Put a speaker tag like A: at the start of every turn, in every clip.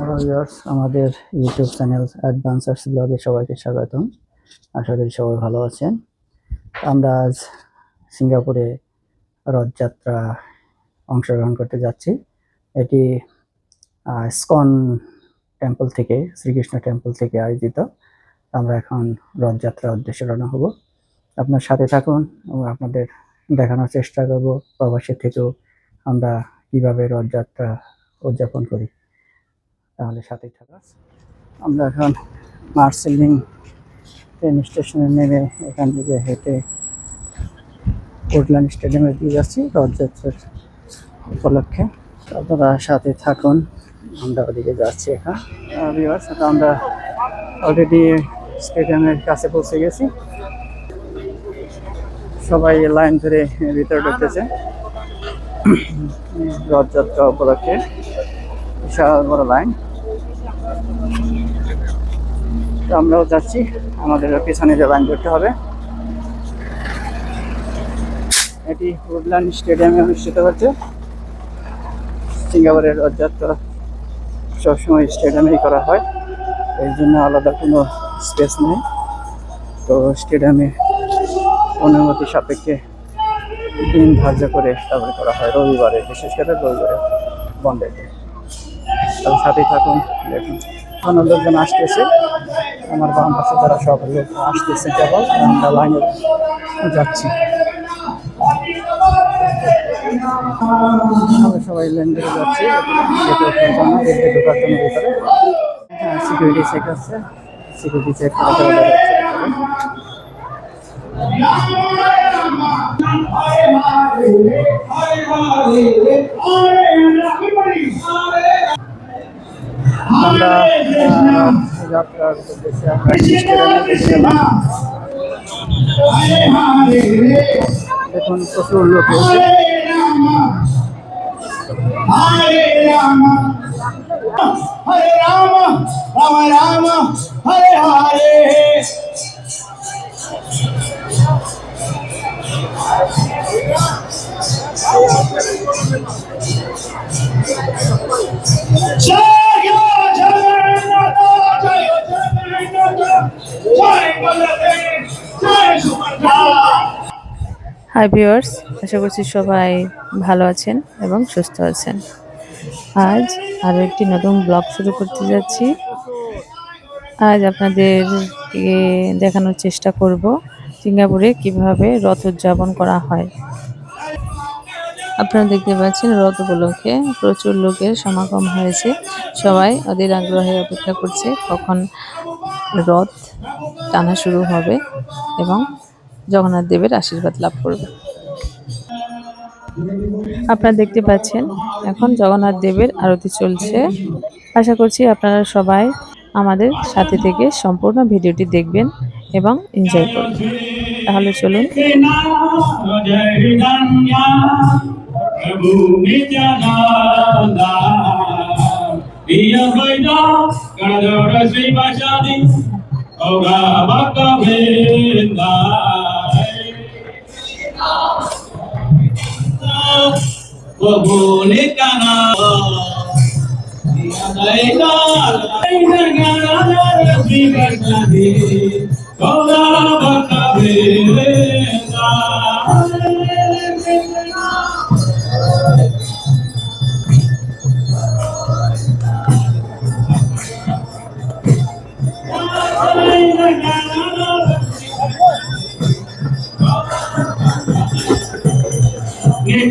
A: Hello আমাদের YouTube channel অ্যাডভান্সার্স ব্লগে সবাইকে স্বাগতম আশা করি সবাই ভালো আছেন আমরা আজ সিঙ্গাপুরে রথযাত্রা অংশগ্রহণ করতে যাচ্ছি এটি স্কন টেম্পল থেকে শ্রীকৃষ্ণ টেম্পল থেকে আয়োজিত আমরা এখন রথযাত্রা উদ্দেশ্যে রানা হব আপনার সাথে থাকুন এবং আপনাদের দেখানোর চেষ্টা করব প্রবাসী থেকেও আমরা কীভাবে রথযাত্রা উদযাপন করি তাহলে সাথেই থাকা আমরা এখন মার্সেলিং ট্রেন স্টেশনে নেমে এখান থেকে হেঁটে পোর্টল্যান্ড স্টেডিয়ামে দিয়ে যাচ্ছি রথযাত্রার উপলক্ষে আপনারা সাথে থাকুন আমরা ওদিকে যাচ্ছি এখন সাথে হ্যাঁ, আমরা অলরেডি স্টেডিয়ামের কাছে পৌঁছে গেছি সবাই লাইন ধরে ভিতরে ঢুকেছে রথযাত্রা উপলক্ষে বিশাল বড় লাইন তো আমরাও যাচ্ছি আমাদের পেছনে জবান করতে হবে এটি উডল্যান্ড স্টেডিয়ামে অনুষ্ঠিত হচ্ছে সিঙ্গাপুরের রথযাত্রা সবসময় স্টেডিয়ামেই করা হয় এর জন্য আলাদা কোনো স্পেস নেই তো স্টেডিয়ামে অনুমতি সাপেক্ষে দিন ধার্য করে তারপরে করা হয় রবিবারে বিশেষ করে রবিবারে বন্ধের দিন সাথেই থাকুন দেখুন অন্য লোকজন আসতেছে আমার বাম পাশে তারা সব লোক আসতেছে কেবল আমরা লাইনে যাচ্ছি আমরা সবাই লাইন ধরে যাচ্ছি গেটে ঢোকার জন্য সিকিউরিটি চেক হ্যাঁ, আছে সিকিউরিটি চেক করে আমরা যাত্রার উদ্দেশ্যে আমরা দেখুন প্রচুর লোক হরে রাম
B: হরে হাই ভিওর্স আশা করছি সবাই ভালো আছেন এবং সুস্থ আছেন আজ আরও একটি নতুন ব্লগ শুরু করতে যাচ্ছি আজ আপনাদের দেখানোর চেষ্টা করব সিঙ্গাপুরে কিভাবে রথ উদযাপন করা হয় আপনারা দেখতে পাচ্ছেন রথ উপলক্ষে প্রচুর লোকের সমাগম হয়েছে সবাই ওদের আগ্রহে অপেক্ষা করছে কখন রথ টানা শুরু হবে এবং জগন্নাথ দেবের আশীর্বাদ লাভ করবে আপনারা দেখতে পাচ্ছেন এখন জগন্নাথ দেবের আরতি চলছে আশা করছি আপনারা সবাই আমাদের সাথে থেকে সম্পূর্ণ ভিডিওটি দেখবেন এবং এনজয় করবেন তাহলে চলুন iya baida kada rasai bashadi oga bakka benda Bogone kana iya baida baida kada rasai bashadi oga bakka benda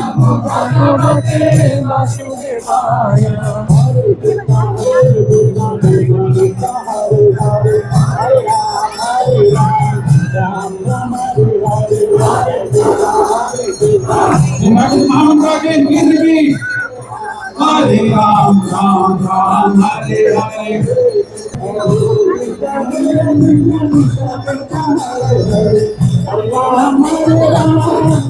B: नमो भगवते वासुदेवाय हनुमान
C: का के गिर भी हरे राम राम राम हरे हरे अल्लाह हमारे Ram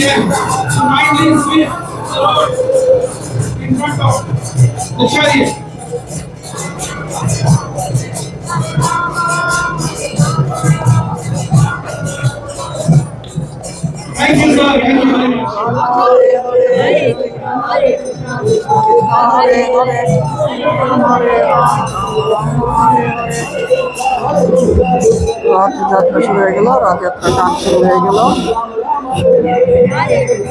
C: India, smiling swift sword in front of the chariot. Thank you, sir. Thank you very much. রাত যাত্রা শুরু হয়ে গেল রাত যাত্রা গান শুরু হয়ে গেল Hare Hare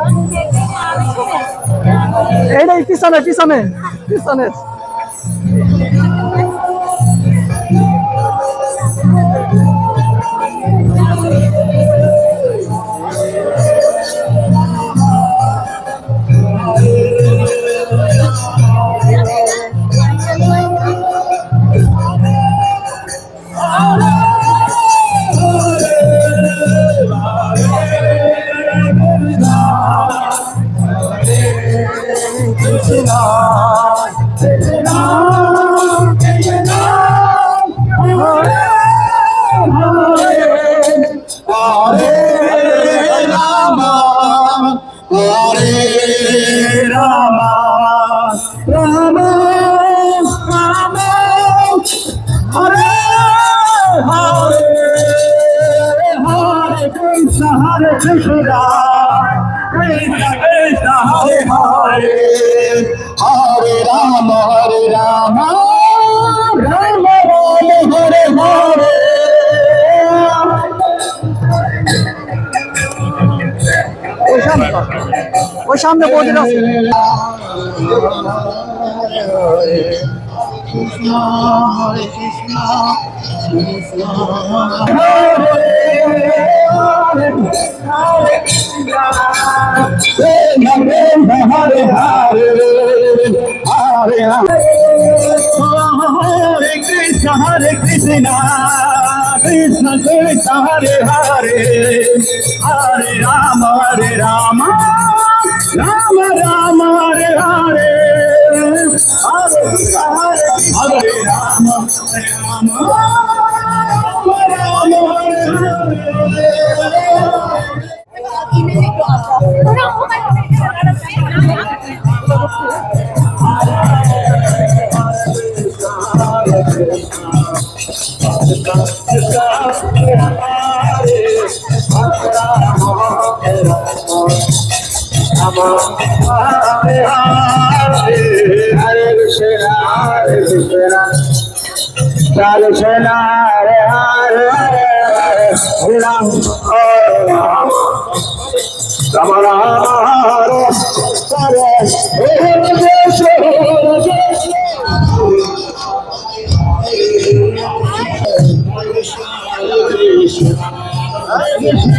D: এই
E: এইটাই পিছনে পিছনে পিছনে ওই সামনে মন্দির আছে হরে হরে হরে হরে কৃষ্ণ হরে কৃষ্ণ কৃষ্ণ কৃষ্ণ হরে হরে হরে রাম হরে রাম রাম রাম হরে হরে হরে রাম রাম রাম হরে Thank you. আমার হাতে হাতে হরে কৃষ্ণ হরে কৃষ্ণ হরে কৃষ্ণ হরে হরে হরে রাম রাম রাম রাম হরে কৃষ্ণ হরে Krishna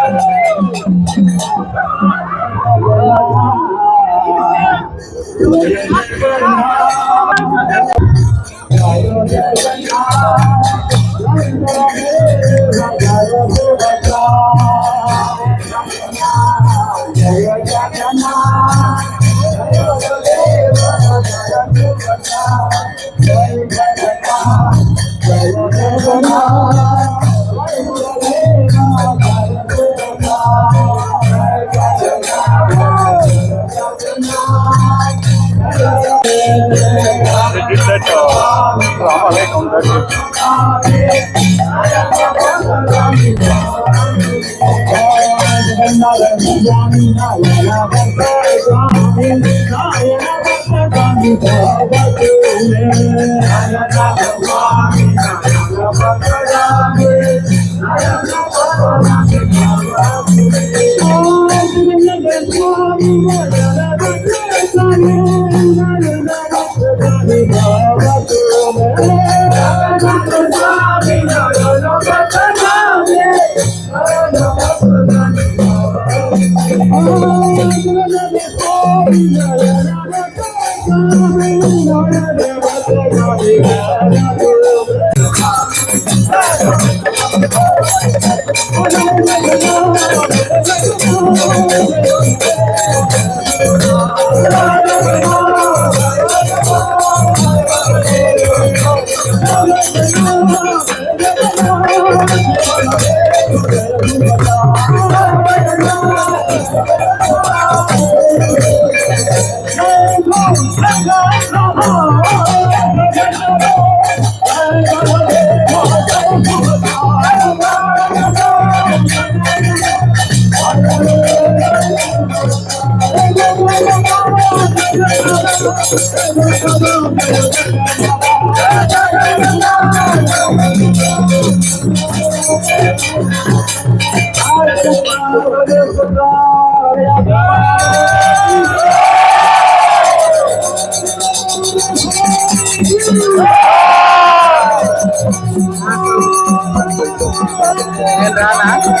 B: I am Oh, Entra é lá.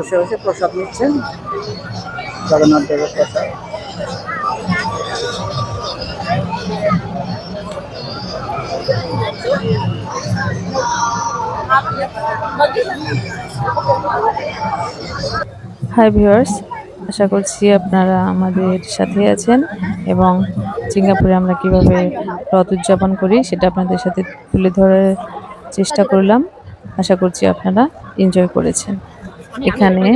B: বসে বসে প্রসাদ নিচ্ছেন জগন্নাথ দেবের প্রসাদ হাই ভিওর্স আশা করছি আপনারা আমাদের সাথে আছেন এবং সিঙ্গাপুরে আমরা কিভাবে রথ উদযাপন করি সেটা আপনাদের সাথে তুলে ধরার চেষ্টা করলাম আশা করছি আপনারা এনজয় করেছেন এখানে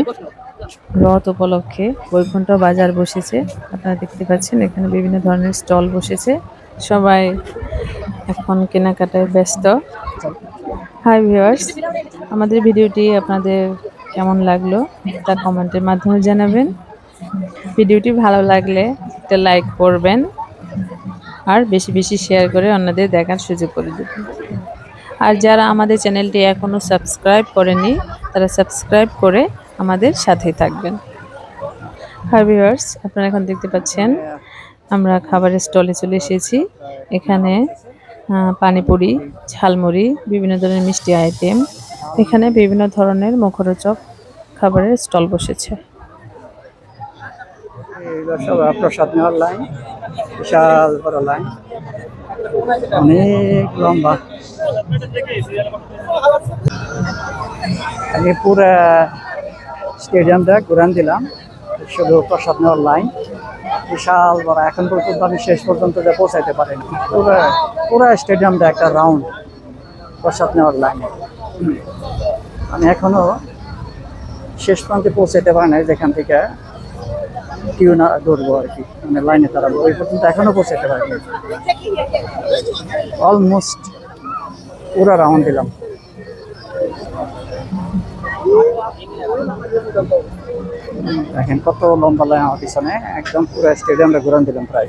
B: রথ উপলক্ষে বৈকুণ্ঠ বাজার বসেছে আপনারা দেখতে পাচ্ছেন এখানে বিভিন্ন ধরনের স্টল বসেছে সবাই এখন কেনাকাটায় ব্যস্ত হাই ভিওয়ার্স আমাদের ভিডিওটি আপনাদের কেমন লাগলো তা কমেন্টের মাধ্যমে জানাবেন ভিডিওটি ভালো লাগলে একটা লাইক করবেন আর বেশি বেশি শেয়ার করে অন্যদের দেখার সুযোগ করে দেবেন আর যারা আমাদের চ্যানেলটি এখনও সাবস্ক্রাইব করেনি তারা সাবস্ক্রাইব করে আমাদের সাথেই থাকবেন হার্ভিওয়ার্স আপনারা এখন দেখতে পাচ্ছেন আমরা খাবারের স্টলে চলে এসেছি এখানে পানিপুরি ঝালমুড়ি বিভিন্ন ধরনের মিষ্টি আইটেম এখানে বিভিন্ন ধরনের মুখরোচক খাবারের স্টল বসেছে
F: প্রসাদ নেওয়ার লাইন বিশাল বড় লাইন অনেক লম্বা আমি পুরো স্টেডিয়ামটা ঘুরান দিলাম শুধু প্রসাদ নেওয়ার লাইন বিশাল বড় এখন পর্যন্ত আমি শেষ পর্যন্ত যে পৌঁছাইতে পারেন পুরো পুরো স্টেডিয়ামটা একটা রাউন্ড প্রসাদ নেওয়ার লাইনে আমি এখনও শেষ প্রান্তে পৌঁছাইতে পারি যেখান থেকে কিউ না ধরবো আর কি মানে লাইনে দাঁড়াবো ওই পর্যন্ত এখনও পৌঁছাতে পারিনি অলমোস্ট পুরা রাউন্ড দিলাম দেখেন কত লম্বা লাইন আমার পিছনে একদম পুরো স্টেডিয়ামটা ঘুরান দিলাম প্রায়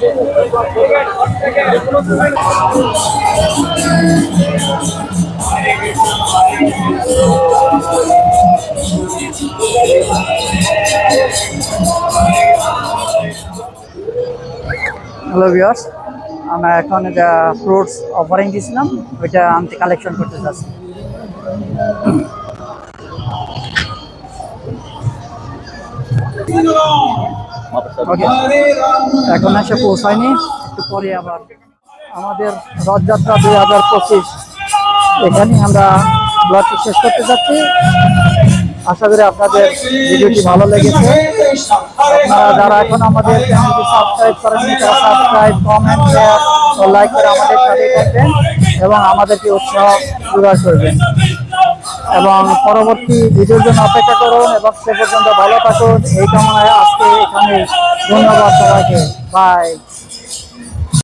G: হ্যালো ভিওর্স আমরা এখন এটা ফ্রুটস অফারিং দিয়েছিলাম ওইটা আনতে কালেকশন করতে চাচ্ছি No! এখন এসে পৌঁছায়নি একটু পরে আবার আমাদের রথযাত্রা দুই হাজার পঁচিশ এখানে আমরা ব্লগটি শেষ করতে যাচ্ছি আশা করি আপনাদের ভিডিওটি ভালো লেগেছে আপনারা যারা এখন আমাদের চ্যানেলটি সাবস্ক্রাইব করেন তারা সাবস্ক্রাইব কমেন্ট শেয়ার ও লাইক করে আমাদের সাথে করবেন এবং আমাদেরকে উৎসাহ প্রদান করবেন এবং পরবর্তী ভিডিওর জন্য অপেক্ষা করুন এবং সে পর্যন্ত ভালো থাকুন এই কামনায় আজকে এখানে ধন্যবাদ সবাইকে বাই